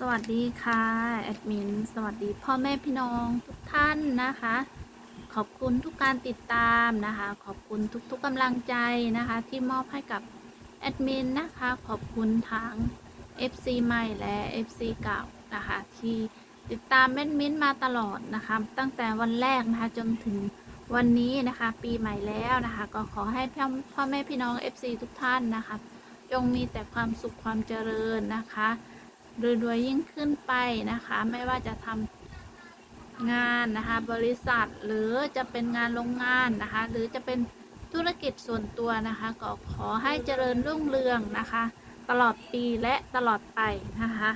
สวัสดีค่ะแอดมินสวัสดีพ่อแม่พี่น้องทุกท่านนะคะ ขอบคุณทุกการติดตามนะคะ ขอบคุณทุกๆกำลังใจนะคะ ที่มอบให้กับแอดมินนะคะ ขอบคุณทาง FC ใหม่และ FC เก่านะคะ ที่ติดตามแอดมินมาตลอดนะคะ ตั้งแต่วันแรกนะคะจนถึงวันนี้นะคะ ปีใหม่แล้วนะคะ ก็ขอให้พ่อพ่อแม่พี่น้อง FC ทุกท่านนะคะจงมีแต่ความสุขความเจริญนะคะ รวยๆยิ่งขึ้นไปนะคะ ไม่ว่าจะทำงานนะคะ บริษัทหรือจะเป็นงานโรงงานนะคะ หรือจะเป็นธุรกิจส่วนตัวนะคะ ก็ขอให้เจริญรุ่งเรืองนะคะ ตลอดปีและตลอดไปนะคะ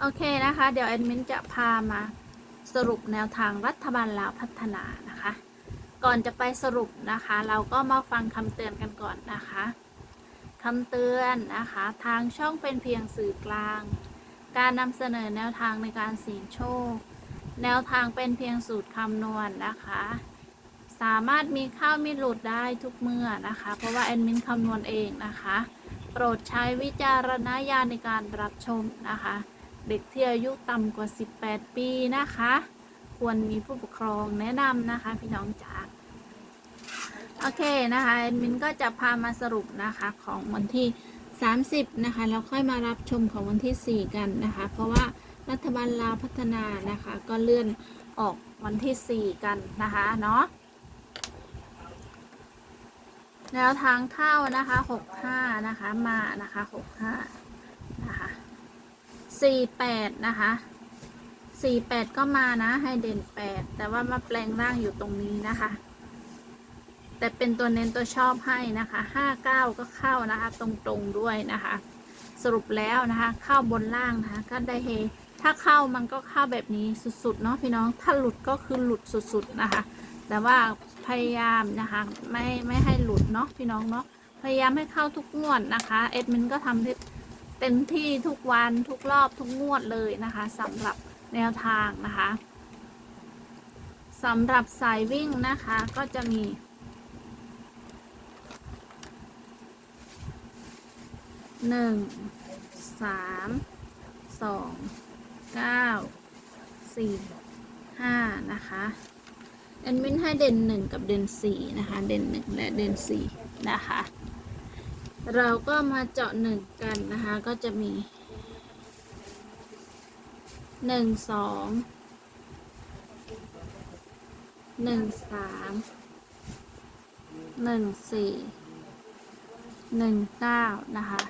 โอเคนะคะ เดี๋ยวแอดมินจะพามาสรุปแนวทางรัฐบาลลาวพัฒนานะคะ ก่อนจะไปสรุปนะคะ เราก็มาฟังคำเตือนกันก่อนนะคะ คำเตือนนะคะ ทางช่องเป็นเพียงสื่อกลาง การนำเสนอแนวทางในการเสี่ยงโชค แนวทางเป็นเพียงสูตรคำนวณนะคะ สามารถมีเข้ามีหลุดได้ทุกเมื่อนะคะ เพราะว่าแอดมินคำนวณเองนะคะ โปรดใช้วิจารณญาณในการรับชมนะคะ เด็กที่อายุต่ำกว่า 18 ปีนะคะ ควรมีผู้ปกครองแนะนำนะคะพี่น้องจ๋า โอเคนะคะแอดมินก็จะพามาสรุปนะคะของวันที่ 30 นะคะแล้วค่อยมารับชมของวันที่ 4 กันนะคะ เพราะว่ารัฐบาลลาวพัฒนานะคะ ก็เลื่อนออกวันที่ 4 กันนะคะเนาะแนวทางเข้านะคะ 65 นะคะมานะคะ 65 นะคะ 48 นะคะ 48 ก็มานะให้เด่น 8 แต่ว่ามาแปลงร่างอยู่ตรงนี้นะคะ แต่เป็นตัวเน้นตัวชอบให้นะคะห้าเก้าก็เข้านะคะตรงๆด้วยนะคะ สรุปแล้วนะคะเข้าบนล่างนะคะก็ได้เฮถ้าเข้ามันก็เข้าแบบนี้สุดๆเนาะพี่น้องถ้าหลุดก็คือหลุดสุดๆนะคะ แต่ว่าพยายามนะคะไม่ไม่ให้หลุดเนาะพี่น้องเนาะพยายามให้เข้าทุกงวดนะคะเอ็ดมินก็ทำเต็มที่ทุกวันทุกรอบทุกงวดเลยนะคะสำหรับแนวทางนะคะสำหรับสายวิ่งนะคะก็จะมี หนึ่งสามสองเก้าสี่ห้านะคะแอดมินให้เด่นหนึ่งกับเด่นสี่นะคะ เด่นหนึ่งและเด่นสี่นะคะ เราก็มาเจาะหนึ่งกันนะคะ ก็จะมีหนึ่งสองหนึ่งสามหนึ่งสี่หนึ่งเก้านะคะ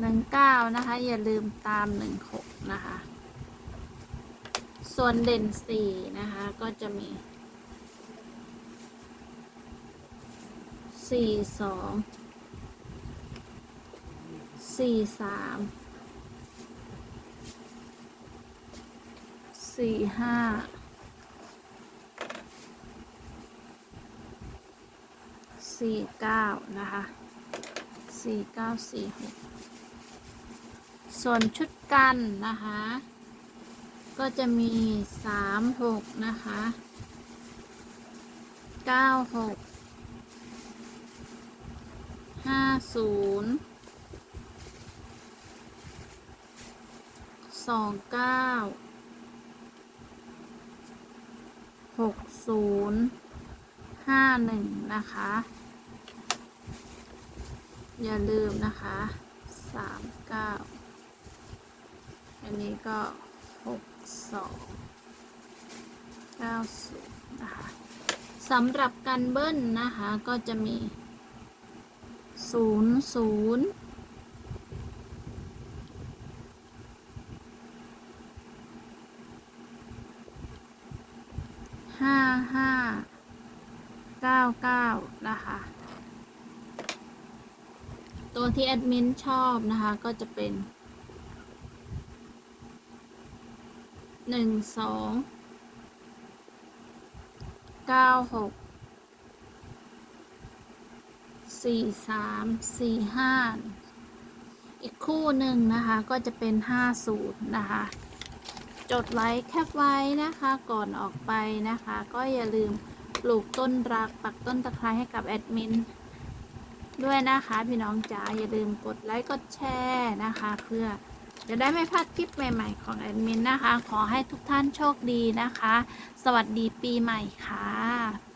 หนึ่งเก้านะคะ อย่าลืมตามหนึ่งหกนะคะ ส่วนเด่นสี่นะคะ ก็จะมีสี่สองสี่สามสี่ห้าสี่เก้านะคะสี่เก้าสี่หก ส่วนชุดกันนะคะ ก็จะมีสามหกนะคะเก้าหกห้าศูนย์สองเก้าหกศูนย์ห้าหนึ่งนะคะ อย่าลืมนะคะสามเก้า อันนี้ก็หกสองเก้าศูนย์นะคะสำหรับการเบิ้ลนะคะ ก็จะมีศูนย์ศูนย์ห้าห้าเก้าเก้านะคะ ตัวที่แอดมินชอบนะคะ ก็จะเป็น หนึ่งสองเก้าหกสี่สามสี่ห้าอีกคู่หนึ่งนะคะก็จะเป็นห้าศูนย์นะคะ จดไว้แคปไว้นะคะก่อนออกไปนะคะ ก็อย่าลืมปลูกต้นรักปักต้นตะไคร้ให้กับแอดมินด้วยนะคะ พี่น้องจ๋าอย่าลืมกดไลค์กดแชร์นะคะ เพื่อ จะได้ไม่พลาดคลิปใหม่ ๆ ของแอดมินนะคะ ขอให้ทุกท่านโชคดีนะคะ สวัสดีปีใหม่ค่ะ